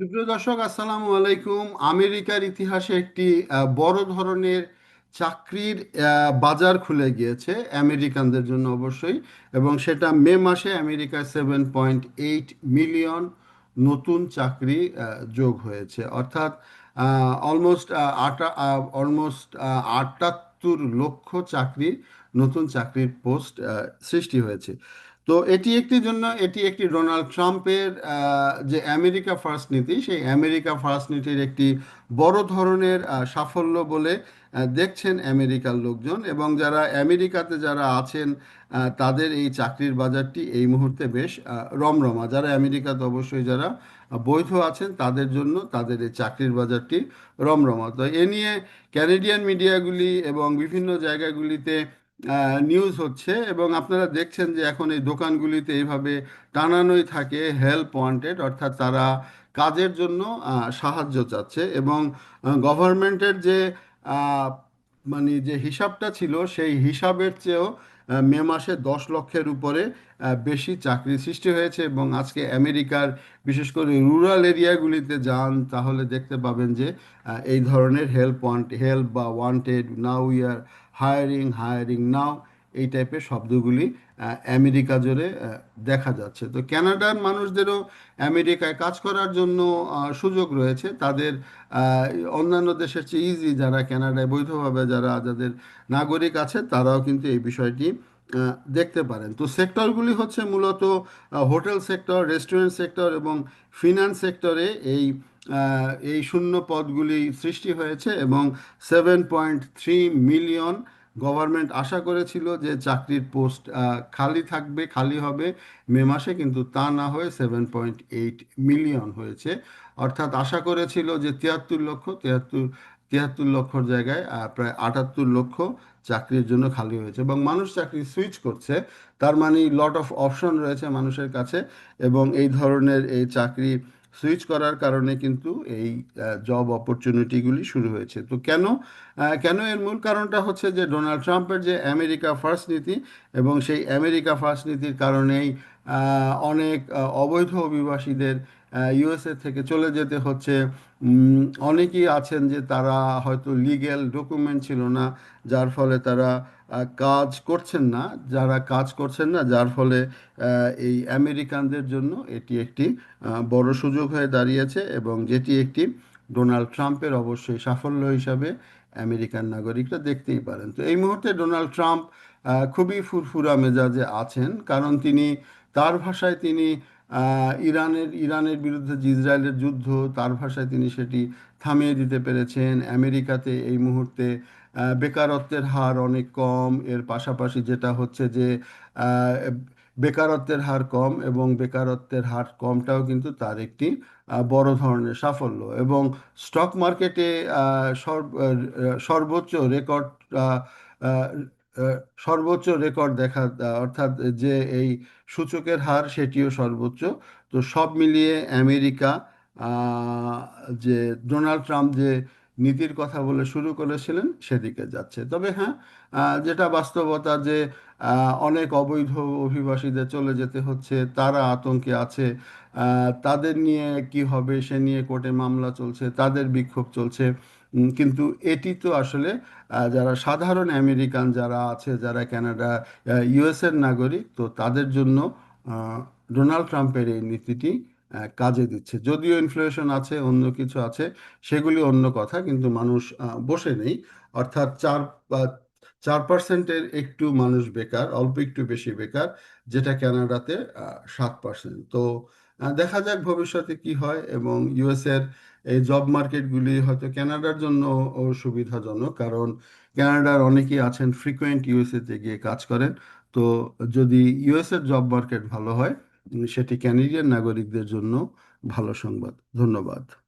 সুপ্রিয় দর্শক, আসসালামু আলাইকুম। আমেরিকার ইতিহাসে একটি বড় ধরনের চাকরির বাজার খুলে গিয়েছে আমেরিকানদের জন্য অবশ্যই এবং সেটা মে মাসে আমেরিকায় সেভেন পয়েন্ট এইট মিলিয়ন নতুন চাকরি যোগ হয়েছে। অর্থাৎ অলমোস্ট আটা অলমোস্ট আটাত্তর লক্ষ চাকরি, নতুন চাকরির পোস্ট সৃষ্টি হয়েছে। তো এটি একটি জন্য, এটি একটি ডোনাল্ড ট্রাম্পের যে আমেরিকা ফার্স্ট নীতি, সেই আমেরিকা ফার্স্ট নীতির একটি বড় ধরনের সাফল্য বলে দেখছেন আমেরিকার লোকজন এবং যারা আমেরিকাতে যারা আছেন তাদের এই চাকরির বাজারটি এই মুহূর্তে বেশ রমরমা। যারা আমেরিকাতে অবশ্যই যারা বৈধ আছেন, তাদের জন্য তাদের এই চাকরির বাজারটি রমরমা। তো এ নিয়ে ক্যানেডিয়ান মিডিয়াগুলি এবং বিভিন্ন জায়গাগুলিতে নিউজ হচ্ছে এবং আপনারা দেখছেন যে এখন এই দোকানগুলিতে এইভাবে টানানোই থাকে হেল্প ওয়ান্টেড অর্থাৎ তারা কাজের জন্য সাহায্য চাচ্ছে এবং গভর্নমেন্টের যে মানে যে হিসাবটা ছিল, সেই হিসাবের চেয়েও মে মাসে দশ লক্ষের উপরে বেশি চাকরি সৃষ্টি হয়েছে এবং আজকে আমেরিকার, বিশেষ করে রুরাল এরিয়াগুলিতে যান, তাহলে দেখতে পাবেন যে এই ধরনের হেল্প ওয়ান্ট হেল্প বা wanted now year hiring hiring now এই টাইপের শব্দগুলি আমেরিকা জুড়ে দেখা যাচ্ছে। তো ক্যানাডার মানুষদেরও আমেরিকায় কাজ করার জন্য সুযোগ রয়েছে। তাদের অন্যান্য দেশের চেয়ে ইজি যারা কানাডায় বৈধভাবে যারা, যাদের নাগরিক আছে, তারাও কিন্তু এই বিষয়টি দেখতে পারেন। তো সেক্টরগুলি হচ্ছে মূলত হোটেল সেক্টর, রেস্টুরেন্ট সেক্টর এবং ফিনান্স সেক্টরে এই এই শূন্য পদগুলি সৃষ্টি হয়েছে এবং seven point three million government আশা করেছিল যে চাকরির পোস্ট খালি থাকবে, খালি হবে। মে মাসে কিন্তু তা না হয়ে সেভেন পয়েন্ট এইট মিলিয়ন হয়েছে। অর্থাৎ আশা করেছিল যে তিয়াত্তর লক্ষ, তিয়াত্তর তিয়াত্তর লক্ষর জায়গায় প্রায় আটাত্তর লক্ষ চাকরির জন্য খালি হয়েছে এবং মানুষ চাকরি সুইচ করছে। তার মানে লট অফ অপশন রয়েছে মানুষের কাছে এবং এই ধরনের এই চাকরি সুইচ করার কারণে কিন্তু এই জব অপরচুনিটিগুলি শুরু হয়েছে। তো কেন কেন এর মূল কারণটা হচ্ছে যে ডোনাল্ড ট্রাম্পের যে আমেরিকা ফার্স্ট নীতি এবং সেই আমেরিকা ফার্স্ট নীতির কারণেই অনেক অবৈধ অভিবাসীদের ইউএসএ থেকে চলে যেতে হচ্ছে। অনেকেই আছেন যে তারা হয়তো লিগ্যাল ডকুমেন্ট ছিল না, যার ফলে তারা কাজ করছেন না, যারা কাজ করছেন না, যার ফলে এই আমেরিকানদের জন্য এটি একটি বড় সুযোগ হয়ে দাঁড়িয়েছে এবং যেটি একটি ডোনাল্ড ট্রাম্পের অবশ্যই সাফল্য হিসাবে আমেরিকান নাগরিকরা দেখতেই পারেন। তো এই মুহূর্তে ডোনাল্ড ট্রাম্প খুবই ফুরফুরা মেজাজে আছেন কারণ তিনি, তার ভাষায় তিনি ইরানের ইরানের বিরুদ্ধে ইসরায়েলের যুদ্ধ, তার ভাষায় তিনি সেটি থামিয়ে দিতে পেরেছেন। আমেরিকাতে এই মুহূর্তে বেকারত্বের হার অনেক কম। এর পাশাপাশি যেটা হচ্ছে যে বেকারত্বের হার কম এবং বেকারত্বের হার কমটাও কিন্তু তার একটি বড় ধরনের সাফল্য এবং স্টক মার্কেটে সর্ব- সর্বোচ্চ রেকর্ড সর্বোচ্চ রেকর্ড দেখা, অর্থাৎ যে এই সূচকের হার সেটিও সর্বোচ্চ। তো সব মিলিয়ে আমেরিকা যে ডোনাল্ড ট্রাম্প যে নীতির কথা বলে শুরু করেছিলেন, সেদিকে যাচ্ছে। তবে হ্যাঁ যেটা বাস্তবতা যে অনেক অবৈধ অভিবাসীদের চলে যেতে হচ্ছে, তারা আতঙ্কে আছে তাদের নিয়ে কি হবে, সে নিয়ে কোর্টে মামলা চলছে, তাদের বিক্ষোভ চলছে। কিন্তু এটি তো আসলে যারা সাধারণ আমেরিকান যারা আছে, যারা ক্যানাডা ইউএসের নাগরিক, তো তাদের জন্য ডোনাল্ড ট্রাম্পের এই নীতিটি কাজে দিচ্ছে। যদিও ইনফ্লেশন আছে, অন্য কিছু আছে, সেগুলি অন্য কথা, কিন্তু মানুষ বসে নেই। অর্থাৎ চার চার পার্সেন্টের একটু মানুষ বেকার, অল্প একটু বেশি বেকার, যেটা কানাডাতে সাত পার্সেন্ট তো দেখা যাক ভবিষ্যতে কি হয় এবং ইউএস এর এই জব মার্কেটগুলি হয়তো কানাডার জন্য সুবিধাজনক, কারণ কানাডার অনেকেই আছেন ফ্রিকোয়েন্ট ইউএসএ তে গিয়ে কাজ করেন। তো যদি ইউএস এর জব মার্কেট ভালো হয় সেটি ক্যানেডিয়ান নাগরিকদের জন্য ভালো সংবাদ। ধন্যবাদ।